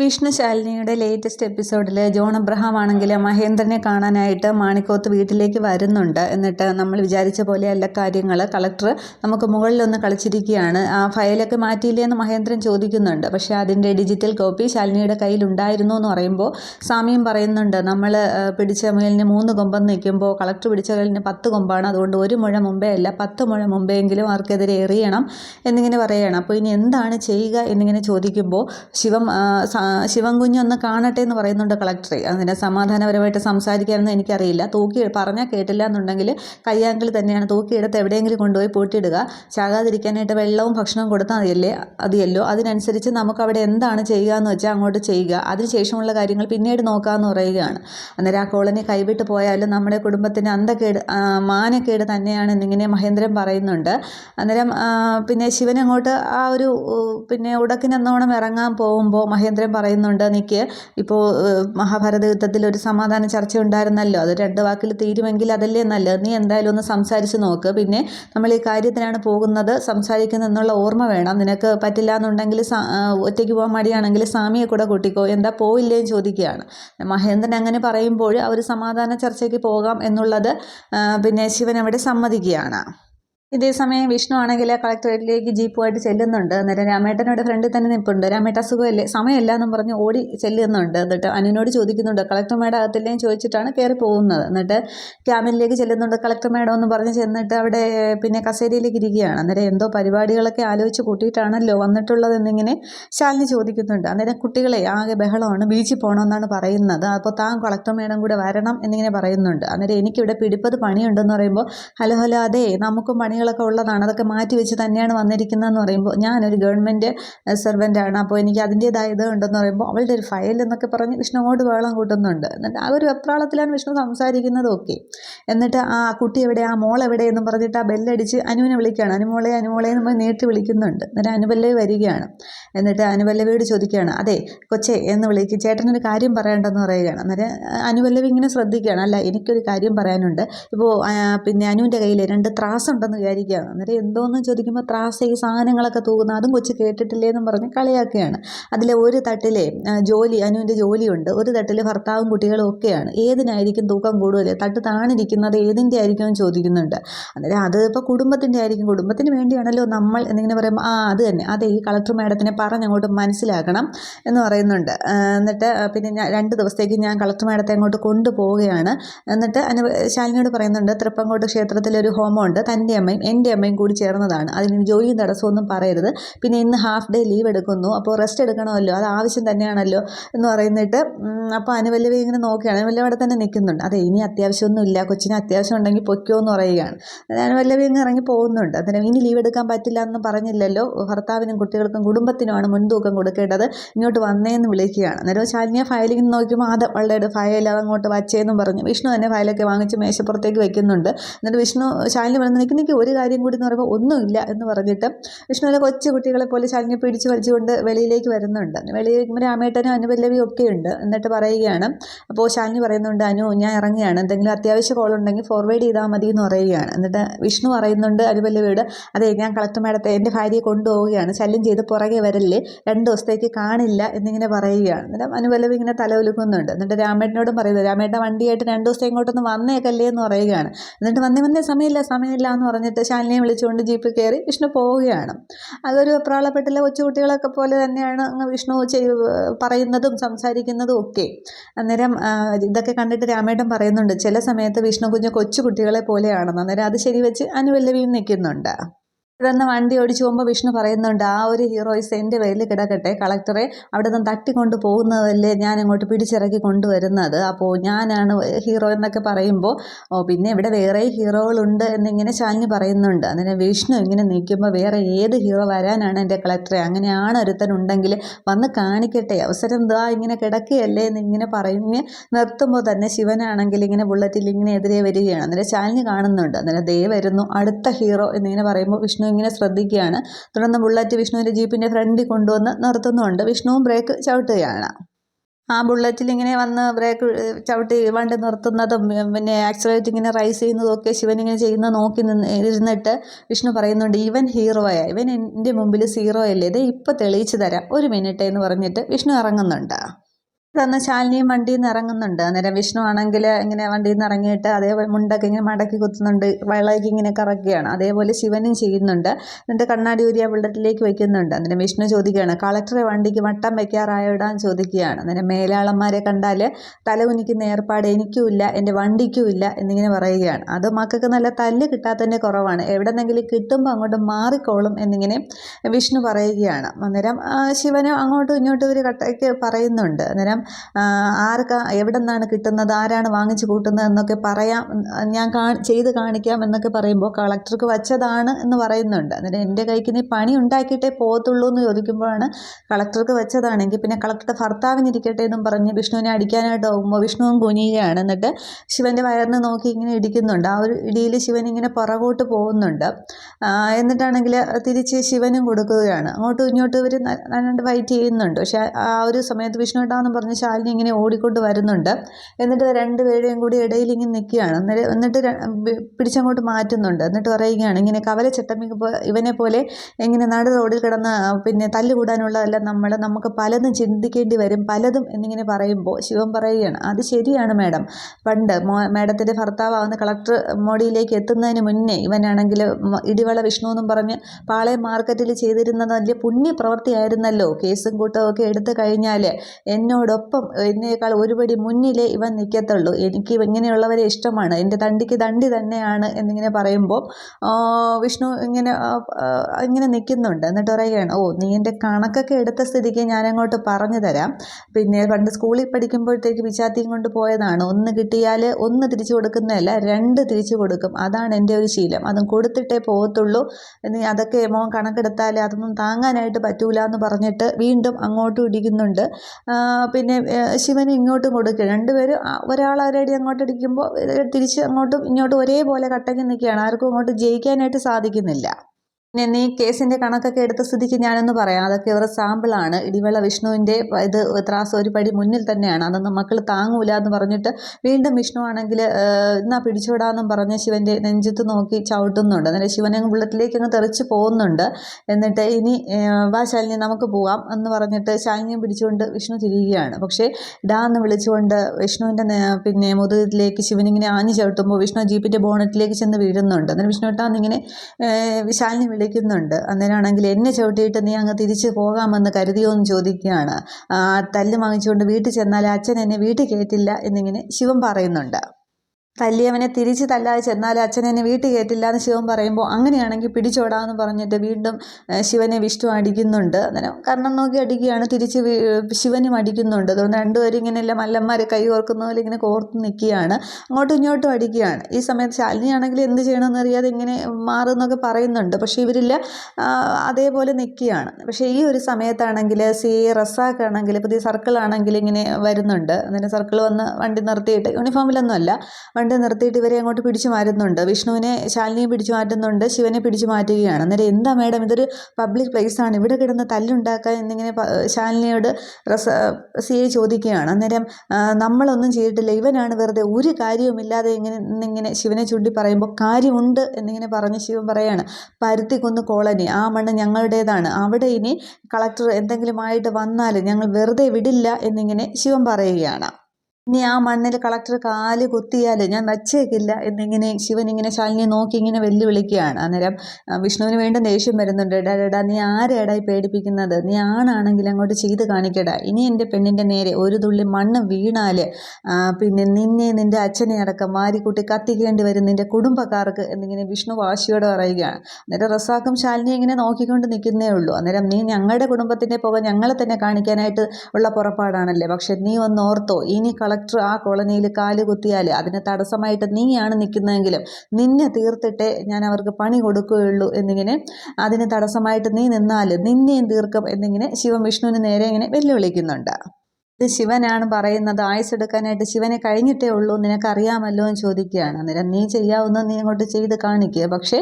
വിഷ്ണു ശാലിനിയുടെ ലേറ്റസ്റ്റ് എപ്പിസോഡിൽ John Abraham ആണെങ്കിൽ മഹേന്ദ്രനെ കാണാനായിട്ട് മാണിക്കോത്ത് വീട്ടിലേക്ക് വരുന്നുണ്ട്. എന്നിട്ട് നമ്മൾ വിചാരിച്ച പോലെ പോലെയല്ല കാര്യങ്ങൾ കളക്ടർ നമുക്ക് മുകളിലൊന്ന് കളിച്ചിരിക്കുകയാണ്. ആ ഫയലൊക്കെ മാറ്റിയില്ലേ എന്ന് മഹേന്ദ്രൻ ചോദിക്കുന്നുണ്ട്. പക്ഷേ അതിന്റെ ഡിജിറ്റൽ കോപ്പി ശാലിനിയുടെ കയ്യിൽ ഉണ്ടായിരുന്നു എന്ന് പറയുമ്പോൾ സാമ്യം പറയുന്നുണ്ട് നമ്മൾ പിടിച്ച മുയലിന് മൂന്ന് കൊമ്പെന്ന് നിൽക്കുമ്പോൾ കളക്ടർ പിടിച്ച മുയലിന് പത്ത് കൊമ്പാണ്. അതുകൊണ്ട് ഒരു മുഴ മുമ്പേ അല്ല പത്ത് മുഴ മുമ്പെങ്കിലും അവർക്കെതിരെ എറിയണം എന്നിങ്ങനെ പറയുകയാണ് അപ്പോൾ ഇനി എന്താണ് ചെയ്യുക എന്നിങ്ങനെ ചോദിക്കുമ്പോൾ ശിവം ശിവൻകുഞ്ഞ് ഒന്ന് കാണട്ടെ എന്ന് പറയുന്നുണ്ട് കളക്ടറെ. അതിനെ സമാധാനപരമായിട്ട് സംസാരിക്കാനൊന്നും എനിക്കറിയില്ല. തൂക്കി പറഞ്ഞാൽ കേട്ടില്ല എന്നുണ്ടെങ്കിൽ കയ്യാങ്കിൽ തന്നെയാണ്. തൂക്കിയെടുത്ത് എവിടെയെങ്കിലും കൊണ്ടുപോയി പൂട്ടിയിടുക. ചാകാതിരിക്കാനായിട്ട് വെള്ളവും ഭക്ഷണവും കൊടുത്താൽ മതിയല്ലേ? അതിയല്ലോ അതിനനുസരിച്ച് നമുക്ക് അവിടെ എന്താണ് ചെയ്യുക എന്ന് വെച്ചാൽ അങ്ങോട്ട് ചെയ്യുക. അതിനുശേഷമുള്ള കാര്യങ്ങൾ പിന്നീട് നോക്കാമെന്ന് പറയുകയാണ്. അന്നേരം ആ കോളനി കൈവിട്ട് പോയാലും നമ്മുടെ കുടുംബത്തിന് അന്തക്കേട് മാനക്കേട് തന്നെയാണ് എന്നിങ്ങനെ മഹേന്ദ്രൻ പറയുന്നുണ്ട്. അന്നേരം പിന്നെ ശിവൻ അങ്ങോട്ട് ആ ഒരു പിന്നെ ഉടക്കിനെന്നോണം ഇറങ്ങാൻ പോകുമ്പോൾ മഹേന്ദ്രൻ പറയുന്നുണ്ട് നിക്ക്. ഇപ്പോൾ മഹാഭാരത യുദ്ധത്തിൽ ഒരു സമാധാന ചർച്ച ഉണ്ടായിരുന്നല്ലോ അത് രണ്ട് വാക്കിൽ തീരുമെങ്കിൽ അതല്ലേ നല്ലത്. നീ എന്തായാലും ഒന്ന് സംസാരിച്ച് നോക്ക്. പിന്നെ നമ്മൾ ഈ കാര്യത്തിനാണ് പോകുന്നത്. സംസാരിക്കുന്നതെന്നുള്ള ഓർമ്മ വേണം. നിനക്ക് പറ്റില്ല എന്നുണ്ടെങ്കിൽ ഒറ്റയ്ക്ക് പോകാൻ മടിയാണെങ്കിൽ സ്വാമിയെ കൂടെ കൂട്ടിക്കോ. എന്താ പോവില്ലേ എന്ന് ചോദിക്കുകയാണ്. മഹേന്ദ്രൻ അങ്ങനെ പറയുമ്പോൾ അവർ സമാധാന ചർച്ചയ്ക്ക് പോകാം എന്നുള്ളത് പിന്നെ ശിവൻ അവിടെ സമ്മതിക്കുകയാണ്. ഇതേസമയം വിഷ്ണു ആണെങ്കിൽ കളക്ടറേറ്റിലേക്ക് ജീപ്പുമായിട്ട് ചെല്ലുന്നുണ്ട്. അന്നേരം രാമേട്ടനോട് ഫ്രണ്ടിൽ തന്നെ നിൽപ്പുണ്ട് രാമേട്ട അസുഖമല്ലേ സമയമല്ല എന്നും പറഞ്ഞ് ഓടി ചെല്ലുന്നുണ്ട്. എന്നിട്ട് അനുവിനോട് ചോദിക്കുന്നുണ്ട്. കളക്ടർ മേഡം അകത്തില്ലേയും ചോദിച്ചിട്ടാണ് കയറി പോകുന്നത്. എന്നിട്ട് ക്യാബിനിലേക്ക് ചെല്ലുന്നുണ്ട് കളക്ടർ മേഡം എന്ന് പറഞ്ഞ് ചെന്നിട്ട് അവിടെ പിന്നെ കസേരയിലേക്ക് ഇരിക്കുകയാണ്. അന്നേരം എന്തോ പരിപാടികളൊക്കെ ആലോചിച്ച് കൂട്ടിയിട്ടാണല്ലോ വന്നിട്ടുള്ളത് എന്നിങ്ങനെ ശാലിനി ചോദിക്കുന്നുണ്ട്. അന്നേരം കുട്ടികളെ ആകെ ബഹളമാണ്. ബീച്ചിൽ പോകണമെന്നാണ് പറയുന്നത്. അപ്പോൾ താൻ കളക്ടർ മേഡം കൂടെ വരണം എന്നിങ്ങനെ പറയുന്നുണ്ട്. അന്നേരം എനിക്കിവിടെ പിടിപ്പത് പണിയുണ്ടെന്ന് പറയുമ്പോൾ ഹലോ ഹലോ അതെ നമുക്കും പണി പണികളൊക്കെ ഉള്ളതാണ്. അതൊക്കെ മാറ്റി വെച്ച് തന്നെയാണ് വന്നിരിക്കുന്നതെന്ന് പറയുമ്പോൾ ഞാനൊരു ഗവൺമെന്റ് ആണ് അപ്പോൾ എനിക്ക് അതിന്റേതായ ഇത് ഉണ്ടെന്ന് പറയുമ്പോൾ അവളുടെ ഒരു ഫയൽ എന്നൊക്കെ പറഞ്ഞ് വിഷ്ണു അങ്ങോട്ട് വേളം കൂട്ടുന്നുണ്ട്. എന്നിട്ട് ആ ഒരു വെപ്രാളത്തിലാണ് വിഷ്ണു സംസാരിക്കുന്നത് ഓക്കെ എന്നിട്ട് ആ കുട്ടി എവിടെ ആ മോൾ എവിടെ എന്ന് പറഞ്ഞിട്ട് ആ ബെല്ലടിച്ച് അനുവിനെ വിളിക്കുകയാണ്. അനുമോളെ അനുമോളെ എന്ന് പറഞ്ഞ് വിളിക്കുന്നുണ്ട്. എന്നിട്ട് അനുപല്ലവി വരികയാണ്. എന്നിട്ട് അനുപല്ലവിയോട് ചോദിക്കുകയാണ്. അതെ കൊച്ചെ എന്ന് വിളിക്കും. ചേട്ടനൊരു കാര്യം പറയണ്ടെന്ന് പറയുകയാണ്. എന്നിട്ട് അനുപല്ലവി ഇങ്ങനെ ശ്രദ്ധിക്കുകയാണ്. അല്ല എനിക്കൊരു കാര്യം പറയാനുണ്ട്. ഇപ്പോൾ പിന്നെ അനുവിന്റെ കയ്യിൽ രണ്ട് ത്രാസ് വിചാരിക്കുകയാണ്. അന്നേരം എന്തോന്ന് ചോദിക്കുമ്പോൾ ത്രാസ് ഈ സാധനങ്ങളൊക്കെ തൂകുന്ന അതും കൊച്ചു കേട്ടിട്ടില്ലേ എന്നും പറഞ്ഞ് കളിയാക്കുകയാണ്. അതിലെ ഒരു തട്ടിലെ ജോലി അനുവിന്റെ ജോലിയുണ്ട്. ഒരു തട്ടിൽ ഭർത്താവും കുട്ടികളും ഒക്കെയാണ്. ഏതിനായിരിക്കും തൂക്കം കൂടുതൽ തട്ട് താണിരിക്കുന്നത് ഏതിന്റെ ആയിരിക്കും എന്ന് ചോദിക്കുന്നുണ്ട്. അന്നേരം അത് ഇപ്പോൾ കുടുംബത്തിന്റെ ആയിരിക്കും. കുടുംബത്തിന് വേണ്ടിയാണല്ലോ നമ്മൾ എന്നിങ്ങനെ പറയുമ്പോൾ ആ അത് തന്നെ. അതെ ഈ കളക്ടർ മാഡത്തിനെ പറഞ്ഞങ്ങോട്ട് മനസ്സിലാക്കണം എന്ന് പറയുന്നുണ്ട്. എന്നിട്ട് പിന്നെ ഞാൻ രണ്ട് ദിവസത്തേക്ക് ഞാൻ കളക്ടർ മാഡത്തെ അങ്ങോട്ട് കൊണ്ടുപോവുകയാണ്. എന്നിട്ട് അനു ശാലിനിയോട് പറയുന്നുണ്ട് തൃപ്പങ്കോട്ട് ക്ഷേത്രത്തിലൊരു ഹോമമുണ്ട്. തന്റെ അമ്മയും അമ്മയും എന്റെ അമ്മയും കൂടി ചേർന്നതാണ്. അതിന് ജോലിയും തടസ്സമൊന്നും പറയരുത്. പിന്നെ ഇന്ന് ഹാഫ് ഡേ ലീവ് എടുക്കുന്നു. അപ്പോൾ റെസ്റ്റ് എടുക്കണമല്ലോ. അത് ആവശ്യം തന്നെയാണല്ലോ എന്ന് പറയുന്നിട്ട് അപ്പോൾ അനുവല്ലവി ഇങ്ങനെ നോക്കുകയാണ്. അനുവല്ലവി അവിടെ തന്നെ നിൽക്കുന്നുണ്ട്. അതെ ഇനി അത്യാവശ്യമൊന്നും ഇല്ല കൊച്ചിന് അത്യാവശ്യം ഉണ്ടെങ്കിൽ പൊയ്ക്കോ എന്ന് പറയുകയാണ്. അനുവല്ലവി ഇങ്ങനെ ഇറങ്ങി പോകുന്നുണ്ട്. അതിന് ഇനി ലീവ് എടുക്കാൻ പറ്റില്ല എന്ന് പറഞ്ഞില്ലല്ലോ. ഭർത്താവിനും കുട്ടികൾക്കും കുടുംബത്തിനുമാണ് മുൻതൂക്കം കൊടുക്കേണ്ടത്. ഇങ്ങോട്ട് വന്നേന്ന് വിളിക്കുകയാണ്. അന്നേരം ശാലിനിയ ഫയലിങ് നോക്കുമ്പോൾ അത് വളരെ ഫയൽ അതങ്ങോട്ട് വച്ചേന്നും പറഞ്ഞു. വിഷ്ണു തന്നെ ഫയലൊക്കെ വാങ്ങിച്ച് മേശപ്പുറത്തേക്ക് വെക്കുന്നുണ്ട്. എന്നിട്ട് വിഷ്ണു ശാലിനി പറഞ്ഞ് നിൽക്കുന്ന ഒരു കാര്യം കൂടി എന്ന് പറയുമ്പോൾ ഒന്നുമില്ല എന്ന് പറഞ്ഞിട്ട് വിഷ്ണുവിനെ കൊച്ചു കുട്ടികളെ പോലെ ശാലിനി പിടിച്ച് വലിച്ചുകൊണ്ട് വെളിയിലേക്ക് വരുന്നുണ്ട്. വെളിയിൽ രാമേട്ടനും അനുപല്ലവിയും ഒക്കെ ഉണ്ട് എന്നിട്ട് പറയുകയാണ്. അപ്പോൾ ശാലിനി പറയുന്നുണ്ട് അനു ഞാൻ ഇറങ്ങുകയാണ്. എന്തെങ്കിലും അത്യാവശ്യ കോൾ ഉണ്ടെങ്കിൽ ഫോർവേഡ് ചെയ്താൽ മതി എന്ന് പറയുകയാണ്. എന്നിട്ട് വിഷ്ണു പറയുന്നുണ്ട് അനുപല്ലവിയോട് അതെ ഞാൻ കളക്ടർ മേഡത്തെ എന്റെ ഭാര്യയെ കൊണ്ടുപോവുകയാണ്. ശല്യം ചെയ്ത് പുറകെ വരല്ലേ? രണ്ട് ദിവസത്തേക്ക് കാണില്ല എന്നിങ്ങനെ പറയുകയാണ്. എന്നിട്ട് അനുപല്ലവി ഇങ്ങനെ തല ഒലുക്കുന്നുണ്ട് എന്നിട്ട് രാമേട്ടനോടും പറയുന്നത് രാമേട്ടൻ വണ്ടിയായിട്ട് രണ്ട് ദിവസം ഇങ്ങോട്ടൊന്ന് വന്നേക്കല്ലേ എന്ന് പറയുകയാണ്. എന്നിട്ട് വന്നേ വന്നേ സമയമില്ല സമയമില്ല എന്ന് പറഞ്ഞിട്ട് സമയത്ത് ശാലിനിയെ വിളിച്ചുകൊണ്ട് ജീപ്പിൽ കയറി വിഷ്ണു പോവുകയാണ്. അതൊരു പ്രാളപ്പെട്ടിലെ കൊച്ചുകുട്ടികളൊക്കെ പോലെ തന്നെയാണ് വിഷ്ണു ചെയ് പറയുന്നതും സംസാരിക്കുന്നതും ഒക്കെ. അന്നേരം ഇതൊക്കെ കണ്ടിട്ട് രാമേട്ടൻ പറയുന്നുണ്ട് ചില സമയത്ത് വിഷ്ണു കുഞ്ഞ് കൊച്ചു കുട്ടികളെ പോലെയാണെന്ന്. അന്നേരം അത് ശരിവെച്ച് അനുവല്ലവിയും നിൽക്കുന്നുണ്ട്. ഇവിടുന്ന് വണ്ടി ഓടിച്ചു പോകുമ്പോൾ വിഷ്ണു പറയുന്നുണ്ട് ആ ഒരു ഹീറോയിസ് എന്റെ പേരിൽ കിടക്കട്ടെ കളക്ടറെ അവിടെ നിന്ന് തട്ടിക്കൊണ്ട് പോകുന്നതല്ലേ ഞാൻ ഇങ്ങോട്ട് പിടിച്ചിറക്കി കൊണ്ടുവരുന്നത്? അപ്പോൾ ഞാനാണ് ഹീറോ എന്നൊക്കെ പറയുമ്പോൾ ഓ പിന്നെ ഇവിടെ വേറെ ഹീറോകളുണ്ട് എന്നിങ്ങനെ ചാഞ്ഞു പറയുന്നുണ്ട്. അങ്ങനെ വിഷ്ണു ഇങ്ങനെ നിൽക്കുമ്പോൾ വേറെ ഏത് ഹീറോ വരാനാണ് എന്റെ കളക്ടറെ അങ്ങനെയാണ് ഒരുത്തനുണ്ടെങ്കിൽ വന്ന് കാണിക്കട്ടെ. അവസരം എന്താ ഇങ്ങനെ കിടക്കുകയല്ലേ എന്നിങ്ങനെ പറഞ്ഞ് നിർത്തുമ്പോൾ തന്നെ ശിവനാണെങ്കിൽ ഇങ്ങനെ ബുള്ളറ്റിൽ ഇങ്ങനെ എതിരെ വരികയാണ്. അന്നേരം ചാഞ്ഞ് കാണുന്നുണ്ട്. അന്നേരം ദേ വരുന്നു അടുത്ത ഹീറോ എന്നിങ്ങനെ പറയുമ്പോൾ വിഷ്ണു വിഷ്ണു ഇങ്ങനെ ശ്രദ്ധിക്കുകയാണ്. തുടർന്ന് ബുള്ളറ്റ് വിഷ്ണുവിന്റെ ജീപ്പിന്റെ ഫ്രണ്ടിൽ കൊണ്ടുവന്ന് നിർത്തുന്നുണ്ട്. വിഷ്ണുവും ബ്രേക്ക് ചവിട്ടുകയാണ്. ആ ബുള്ളറ്റിൽ ഇങ്ങനെ വന്ന് ബ്രേക്ക് ചവിട്ടി വണ്ടി നിർത്തുന്നതും പിന്നെ ആക്സിലേറ്റ് ഇങ്ങനെ റൈസ് ചെയ്യുന്നതും ഒക്കെ ശിവൻ ഇങ്ങനെ ചെയ്യുന്നത് നോക്കി നിന്ന് ഇരുന്നിട്ട് വിഷ്ണു പറയുന്നുണ്ട് ഇവൻ ഹീറോയാ ഇവൻ എന്റെ മുമ്പിൽ സീറോ അല്ലേ? ഇത് ഇപ്പോൾ തെളിയിച്ചു തരാം. ഒരു മിനിറ്റ് എന്ന് പറഞ്ഞിട്ട് വിഷ്ണു ഇറങ്ങുന്നുണ്ട്. തന്ന് ശാലിനിയും വണ്ടിയിൽ നിന്ന് ഇറങ്ങുന്നുണ്ട്. അന്നേരം വിഷ്ണു ആണെങ്കിൽ ഇങ്ങനെ വണ്ടിയിൽ നിന്ന് ഇറങ്ങിയിട്ട് അതേപോലെ മുണ്ടൊക്കെ ഇങ്ങനെ മടക്കി കുത്തുന്നുണ്ട്. വെള്ളമൊക്കെ ഇങ്ങനെ കറക്കുകയാണ്. അതേപോലെ ശിവനും ചെയ്യുന്നുണ്ട്. എന്നിട്ട് കണ്ണാടി ഊരിയ വെള്ളത്തിലേക്ക് വയ്ക്കുന്നുണ്ട് അന്നേരം വിഷ്ണു ചോദിക്കുകയാണ് കളക്ടറെ വണ്ടിക്ക് വട്ടം വയ്ക്കാറായിടാൻ ചോദിക്കുകയാണ്. അന്നേരം മേലാളന്മാരെ കണ്ടാൽ തല കുനിക്കുന്ന ഏർപ്പാട് എനിക്കുമില്ല എന്റെ വണ്ടിക്കുമില്ല എന്നിങ്ങനെ പറയുകയാണ്. അത് മക്കൾക്ക് നല്ല തല്ല് കിട്ടാത്തതിന്റെ കുറവാണ്. എവിടെന്നെങ്കിലും കിട്ടുമ്പോൾ അങ്ങോട്ട് മാറിക്കോളും എന്നിങ്ങനെ വിഷ്ണു പറയുകയാണ്. അന്നേരം ശിവനും അങ്ങോട്ടും ഇങ്ങോട്ടും ഒരു കട്ടയ്ക്ക് പറയുന്നുണ്ട്. അന്നേരം ആർക്ക് എവിടെ നിന്നാണ് കിട്ടുന്നത് ആരാണ് വാങ്ങിച്ചു കൂട്ടുന്നത് എന്നൊക്കെ പറയാം ഞാൻ കാ ചെയ്ത് കാണിക്കാം എന്നൊക്കെ പറയുമ്പോൾ കളക്ടർക്ക് വച്ചതാണ് എന്ന് പറയുന്നുണ്ട്. അന്നേരം എന്റെ കൈക്ക് നീ പണി ഉണ്ടാക്കിയിട്ടേ പോകത്തുള്ളൂ എന്ന് ചോദിക്കുമ്പോഴാണ് കളക്ടർക്ക് വെച്ചതാണെങ്കിൽ പിന്നെ കളക്ടറുടെ ഭർത്താവിനിരിക്കട്ടെ എന്നും പറഞ്ഞ് വിഷ്ണുവിനെ അടിക്കാനായിട്ട് പോകുമ്പോൾ വിഷ്ണുവും കുനിയുകയാണ്. എന്നിട്ട് ശിവന്റെ വയറിനെ നോക്കി ഇങ്ങനെ ഇടിക്കുന്നുണ്ട്. ആ ഒരു ഇടിയിൽ ശിവൻ ഇങ്ങനെ പുറകോട്ട് പോകുന്നുണ്ട്. എന്നിട്ടാണെങ്കിൽ തിരിച്ച് ശിവനും കൊടുക്കുകയാണ്. അങ്ങോട്ടും ഇങ്ങോട്ടും ഇവർ നന്നായിട്ട് ഫൈറ്റ് ചെയ്യുന്നുണ്ട്. പക്ഷേ ആ ഒരു സമയത്ത് വിഷ്ണു ഏട്ടാന്ന് പറഞ്ഞ് ശാലിനി ഇങ്ങനെ ഓടിക്കൊണ്ട് വരുന്നുണ്ട്. എന്നിട്ട് രണ്ടുപേരെയും കൂടി ഇടയിൽ ഇങ്ങനെ നിൽക്കുകയാണ്. എന്നിട്ട് പിടിച്ചങ്ങോട്ട് മാറ്റുന്നുണ്ട്. എന്നിട്ട് പറയുകയാണ് ഇങ്ങനെ കവല ചട്ടമ്പി ഇവനെ പോലെ ഇങ്ങനെ നടു റോഡിൽ കിടന്ന് പിന്നെ തല്ലുകൂടാനുള്ളതല്ല നമ്മൾ നമുക്ക് പലതും ചിന്തിക്കേണ്ടി വരും പലതും എന്നിങ്ങനെ പറയുമ്പോൾ ശിവൻ പറയുകയാണ് അത് ശരിയാണ് മാഡം. പണ്ട് മാഡത്തിന്റെ ഭർത്താവാവുന്ന കളക്ടർ മോഡിയിലേക്ക് എത്തുന്നതിന് മുന്നേ ഇവനാണെങ്കിൽ ഇടിവള വിഷ്ണു എന്നും പറഞ്ഞ് പാളയം മാർക്കറ്റിൽ ചെയ്തിരുന്നത് വലിയ പുണ്യപ്രവൃത്തിയായിരുന്നല്ലോ കേസും കൂട്ടവും ഒക്കെ എടുത്തു കഴിഞ്ഞാൽ ഒപ്പം എന്നേക്കാൾ ഒരുപടി മുന്നിലേ ഇവൻ നിൽക്കത്തുള്ളൂ എനിക്ക് ഇങ്ങനെയുള്ളവരെ ഇഷ്ടമാണ്. എന്റെ തണ്ടിക്ക് തണ്ടി തന്നെയാണ് എന്നിങ്ങനെ പറയുമ്പോൾ വിഷ്ണു ഇങ്ങനെ ഇങ്ങനെ നിൽക്കുന്നുണ്ട്. എന്നിട്ട് പറയുകയാണ് ഓ നീ എന്റെ കണക്കൊക്കെ എടുത്ത സ്ഥിതിക്ക് ഞാനങ്ങോട്ട് പറഞ്ഞു തരാം. പിന്നെ പണ്ട് സ്കൂളിൽ പഠിക്കുമ്പോഴത്തേക്ക് വിചാത്തിയും കൊണ്ട് പോയതാണ്. ഒന്ന് കിട്ടിയാൽ ഒന്ന് തിരിച്ചു കൊടുക്കുന്നതല്ല രണ്ട് തിരിച്ചു കൊടുക്കും. അതാണ് എന്റെ ഒരു ശീലം. അതും കൊടുത്തിട്ടേ പോകത്തുള്ളൂ. നീ അതൊക്കെ മോൻ കണക്കെടുത്താൽ അതൊന്നും താങ്ങാനായിട്ട് പറ്റൂല എന്ന് പറഞ്ഞിട്ട് വീണ്ടും അങ്ങോട്ടും ഇടിക്കുന്നുണ്ട്. പിന്നെ ശിവന് ഇങ്ങോട്ടും കൊടുക്കുക. രണ്ടുപേരും ഒരാൾ ഒരടി അങ്ങോട്ട് അടിക്കുമ്പോൾ തിരിച്ച് അങ്ങോട്ടും ഇങ്ങോട്ടും ഒരേപോലെ കട്ടക്കി നിൽക്കുകയാണ്. ആർക്കും അങ്ങോട്ട് ജയിക്കാനായിട്ട് സാധിക്കുന്നില്ല. പിന്നെ നീ കേസിന്റെ കണക്കൊക്കെ എടുത്ത സ്ഥിതിക്ക് ഞാനൊന്ന് പറയാം. അതൊക്കെ ഇവരുടെ സാമ്പിളാണ് ഇടിവെള്ള വിഷ്ണുവിന്റെ ഇത് ത്രാസ് ഒരു പടി മുന്നിൽ തന്നെയാണ്. അതൊന്നും മക്കൾ താങ്ങൂല എന്ന് പറഞ്ഞിട്ട് വീണ്ടും വിഷ്ണു ആണെങ്കിൽ എന്നാ പിടിച്ചുവിടാമെന്നും പറഞ്ഞ് ശിവന്റെ നെഞ്ചത്ത് നോക്കി ചവിട്ടുന്നുണ്ട്. അന്നേരം ശിവനെ ബുള്ളറ്റിലേക്ക് അങ്ങ് തെറിച്ച് പോകുന്നുണ്ട്. എന്നിട്ട് ഇനി വാ ശാലിനി നമുക്ക് പോവാം എന്ന് പറഞ്ഞിട്ട് ശാലിനിയും പിടിച്ചുകൊണ്ട് വിഷ്ണു തിരിയുകയാണ്. പക്ഷേ ഡാ എന്ന് വിളിച്ചുകൊണ്ട് വിഷ്ണുവിന്റെ പിന്നെ മുതുകിലേക്ക് ശിവനിങ്ങനെ ആഞ്ഞു ചവിട്ടുമ്പോൾ വിഷ്ണു ജീപ്പിന്റെ ബോണറ്റിലേക്ക് ചെന്ന് വീഴുന്നുണ്ട്. അന്നേരം വിഷ്ണു ഇട്ടാന്നിങ്ങനെ ശാലിനി വിളി വിളിക്കുന്നുണ്ട്. അന്നേരമാണെങ്കിൽ എന്നെ ചവിട്ടിയിട്ട് നീ അങ്ങ് തിരിച്ചു പോകാമെന്ന് കരുതിയോ എന്ന് ചോദിക്കുകയാണ് തല്ല് വാങ്ങിച്ചുകൊണ്ട് വീട്ടിൽ ചെന്നാൽ അച്ഛൻ എന്നെ വീട്ടിൽ കയറ്റില്ല എന്നിങ്ങനെ ശിവൻ പറയുന്നുണ്ട്. തല്ലിയവനെ തിരിച്ച് തല്ലാതെ ചെന്നാൽ അച്ഛൻ എന്നെ വീട്ടിൽ കയറ്റില്ല എന്ന് ശിവൻ പറയുമ്പോൾ അങ്ങനെയാണെങ്കിൽ പിടിച്ചോടാമെന്ന് പറഞ്ഞിട്ട് വീണ്ടും ശിവനെ വിഷ്ണു അടിക്കുന്നുണ്ട്. അന്നേരം കർണം നോക്കി അടിക്കുകയാണ്. തിരിച്ച് ശിവനും അടിക്കുന്നുണ്ട്. അതുകൊണ്ട് രണ്ടുപേരും ഇങ്ങനെയല്ല മല്ലന്മാർ കൈ ഓർക്കുന്ന പോലെ ഇങ്ങനെ കോർത്ത് നിൽക്കുകയാണ്. അങ്ങോട്ടും ഇങ്ങോട്ടും അടിക്കുകയാണ്. ഈ സമയത്ത് ശാലിനിയാണെങ്കിൽ എന്ത് ചെയ്യണമെന്ന് അറിയാതെ ഇങ്ങനെ മാറുന്നൊക്കെ പറയുന്നുണ്ട്. പക്ഷേ ഇവരില്ല അതേപോലെ നിൽക്കുകയാണ്. പക്ഷേ ഈ ഒരു സമയത്താണെങ്കിൽ സി റസാക്ക് ആണെങ്കിൽ പുതിയ സർക്കിളാണെങ്കിൽ ഇങ്ങനെ വരുന്നുണ്ട്. അങ്ങനെ സർക്കിൾ വന്ന് വണ്ടി നിർത്തിയിട്ട് യൂണിഫോമിലൊന്നും വണ്ടി നിർത്തിയിട്ട് ഇവരെ അങ്ങോട്ട് പിടിച്ചു മാറ്റുന്നുണ്ട്. വിഷ്ണുവിനെ ശാലിനിയെ പിടിച്ചു മാറ്റുന്നുണ്ട്. ശിവനെ പിടിച്ചു മാറ്റുകയാണ്. അന്നേരം എന്താ മേഡം? ഇതൊരു പബ്ലിക് പ്ലേസ് ആണ്. ഇവിടെ കിടന്ന് തല്ലുണ്ടാക്കുക എന്നിങ്ങനെ ശാലിനിയോട് റസ സി ഐ ചോദിക്കുകയാണ്. അന്നേരം നമ്മളൊന്നും ചെയ്തിട്ടില്ല. ഇവനാണ് വെറുതെ ഒരു കാര്യവുമില്ലാതെ ഇങ്ങനെ ഇന്നിങ്ങനെ ശിവനെ ചൂണ്ടി പറയുമ്പോൾ കാര്യമുണ്ട് എന്നിങ്ങനെ പറഞ്ഞ് ശിവൻ പറയാണ് പരുത്തിക്കുന്ന് കോളനി. ആ മണ്ണ് ഞങ്ങളുടേതാണ്. അവിടെ ഇനി കളക്ടർ എന്തെങ്കിലും ആയിട്ട് വന്നാൽ ഞങ്ങൾ വെറുതെ വിടില്ല എന്നിങ്ങനെ ശിവൻ പറയുകയാണ്. ഇനി ആ മണ്ണിൽ കളക്ടർ കാൽ കുത്തിയാൽ ഞാൻ വച്ചേക്കില്ല എന്നിങ്ങനെ ശിവൻ ഇങ്ങനെ ശാലിനിയെ നോക്കി ഇങ്ങനെ വെല്ലുവിളിക്കുകയാണ്. അന്നേരം വിഷ്ണുവിന് വീണ്ടും ദേഷ്യം വരുന്നുണ്ട്. എടാ എടാ നീ ആരെടായി പേടിപ്പിക്കുന്നത്? നീ ആണാണെങ്കിൽ അങ്ങോട്ട് ചെയ്ത് കാണിക്കടാ. ഇനി എന്റെ പെണ്ണിന്റെ നേരെ ഒരു തുള്ളി മണ്ണ് വീണാൽ പിന്നെ നിന്നെ നിന്റെ അച്ഛനെ അടക്കം വാരിക്കൂട്ടി കത്തിക്കേണ്ടി വരും നിന്റെ കുടുംബക്കാർക്ക് എന്നിങ്ങനെ വിഷ്ണു വാശിയോടെ പറയുകയാണ്. അന്നേരം റസാക്കും ശാലിനെ ഇങ്ങനെ നോക്കിക്കൊണ്ട് നിൽക്കുന്നേ ഉള്ളൂ. അന്നേരം നീ ഞങ്ങളുടെ കുടുംബത്തിന്റെ പുക ഞങ്ങളെ തന്നെ കാണിക്കാനായിട്ട് ഉള്ള പുറപ്പാടാണല്ലേ? പക്ഷെ നീ ഒന്ന് ഓർത്തോ ഇനി കള കളക്ടർ ആ കോളനിയിൽ കാൽ കുത്തിയാൽ അതിന് തടസ്സമായിട്ട് നീയാണ് നിൽക്കുന്നതെങ്കിലും നിന്നെ തീർത്തിട്ടേ ഞാൻ അവർക്ക് പണി കൊടുക്കുകയുള്ളൂ എന്നിങ്ങനെ അതിന് തടസ്സമായിട്ട് നീ നിന്നാൽ നിന്നെയും തീർക്കും എന്നിങ്ങനെ ശിവം വിഷ്ണുവിന് നേരെ ഇങ്ങനെ വെല്ലുവിളിക്കുന്നുണ്ട്. ഇത് ശിവനാണ് പറയുന്നത് ആയുസ് എടുക്കാനായിട്ട് ശിവനെ കഴിഞ്ഞിട്ടേ ഉള്ളൂ നിനക്കറിയാമല്ലോ എന്ന് ചോദിക്കുകയാണ്. അന്നേരം നീ ചെയ്യാവുന്ന നീ അങ്ങോട്ട് ചെയ്ത് കാണിക്കുക പക്ഷേ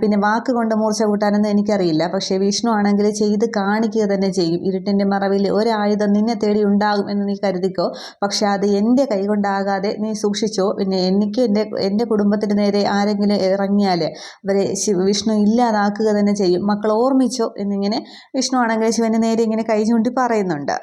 പിന്നെ വാക്ക് കൊണ്ട് മൂർച്ച കൂട്ടാനൊന്നും എനിക്കറിയില്ല. പക്ഷേ വിഷ്ണു ആണെങ്കിൽ ചെയ്ത് കാണിക്കുക തന്നെ ചെയ്യും. ഇരുട്ടിന്റെ മറവിൽ ഒരായുധം നിന്നെ തേടി ഉണ്ടാകും എന്ന് നീ കരുതിക്കോ. പക്ഷേ അത് എന്റെ കൈ കൊണ്ടാകാതെ നീ സൂക്ഷിച്ചോ. പിന്നെ എനിക്ക് എന്റെ എന്റെ കുടുംബത്തിന് നേരെ ആരെങ്കിലും ഇറങ്ങിയാൽ അവരെ വിഷ്ണു ഇല്ലാതാക്കുക തന്നെ ചെയ്യും. മക്കൾ ഓർമ്മിച്ചോ എന്നിങ്ങനെ വിഷ്ണു ആണെങ്കിൽ ശിവന് നേരെ ഇങ്ങനെ കൈ ചൂണ്ടി പറയുന്നുണ്ട്.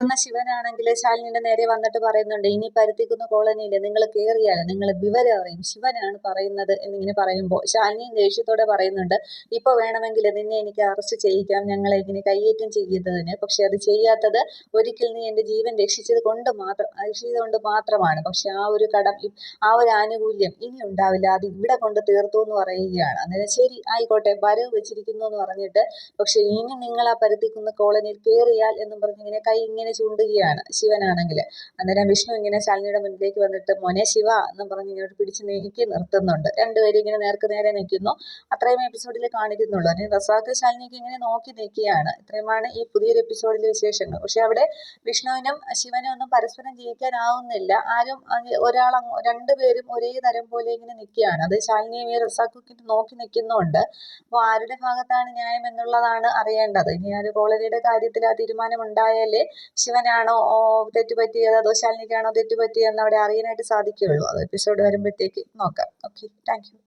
എന്ന ശിവനാണെങ്കിൽ ശാലിനിയുടെ നേരെ വന്നിട്ട് പറയുന്നുണ്ട് ഇനി പരുത്തിക്കുന്ന കോളനിയിൽ നിങ്ങൾ കയറിയാൽ നിങ്ങൾ വിവരം അറിയും. ശിവനാണ് പറയുന്നത് എന്നിങ്ങനെ പറയുമ്പോൾ ശാലിനിയും ദേഷ്യത്തോടെ പറയുന്നുണ്ട് ഇപ്പോൾ വേണമെങ്കിൽ നിന്നെ എനിക്ക് അറസ്റ്റ് ചെയ്യിക്കാം. ഞങ്ങളെ ഇങ്ങനെ കയ്യേറ്റം ചെയ്യുന്നതിന്. പക്ഷെ അത് ചെയ്യാത്തത് ഒരിക്കൽ നീ എന്റെ ജീവൻ രക്ഷിച്ചത് കൊണ്ട് മാത്രം രക്ഷിച്ചത് കൊണ്ട് മാത്രമാണ്. പക്ഷെ ആ ഒരു കടം ആ ഒരു ആനുകൂല്യം ഇനി ഉണ്ടാവില്ല. അത് ഇവിടെ കൊണ്ട് തീർത്തു എന്ന് പറയുകയാണ്. അന്നേരം ശരി ആയിക്കോട്ടെ. വരവ് വെച്ചിരിക്കുന്നു എന്ന് പറഞ്ഞിട്ട് പക്ഷെ ഇനി നിങ്ങൾ ആ പരുത്തിക്കുന്ന കോളനിയിൽ കയറിയാൽ എന്നും പറഞ്ഞിങ്ങനെ കൈ ഇങ്ങനെ ഇങ്ങനെ ചൂണ്ടുകയാണ് ശിവനാണെങ്കിൽ. അന്നേരം വിഷ്ണു ഇങ്ങനെ ശാലിനിയുടെ മുന്നിലേക്ക് വന്നിട്ട് മോനെ ശിവ എന്ന് പറഞ്ഞ് ഇങ്ങനെ പിടിച്ച് നീക്കി നിർത്തുന്നുണ്ട്. രണ്ടുപേരും ഇങ്ങനെ നേർക്ക് നേരെ നിൽക്കുന്നു. അത്രയും എപ്പിസോഡിൽ കാണിക്കുന്നുള്ളൂ. അതിന് റസാഖ് ശാലിനിക്ക് ഇങ്ങനെ നോക്കി നിൽക്കുകയാണ്. ഇത്രയുമാണ് ഈ പുതിയൊരു എപ്പിസോഡിലെ വിശേഷങ്ങൾ. പക്ഷെ അവിടെ വിഷ്ണുവിനും ശിവനും ഒന്നും പരസ്പരം ജയിക്കാനാവുന്നില്ല ആരും ഒരാൾ രണ്ടുപേരും ഒരേ തരം പോലെ ഇങ്ങനെ നിൽക്കുകയാണ്. അത് ശാലിനിയും ഈ റസാക്കും നോക്കി നിൽക്കുന്നുണ്ട്. അപ്പോൾ ആരുടെ ഭാഗത്താണ് ന്യായം എന്നുള്ളതാണ് അറിയേണ്ടത്. ഇനി ആ ഒരു കോളനിയുടെ കാര്യത്തിൽ ആ തീരുമാനം ഉണ്ടായാലേ ശിവനാണോ തെറ്റുപറ്റിയത് അതോ ശാലിനിക്കാണോ തെറ്റുപറ്റിയതെന്ന് അവിടെ അറിയാനായിട്ട് സാധിക്കുകയുള്ളൂ. അത് എപ്പിസോഡ് വരുമ്പോഴത്തേക്ക് നോക്കാം. Okay thank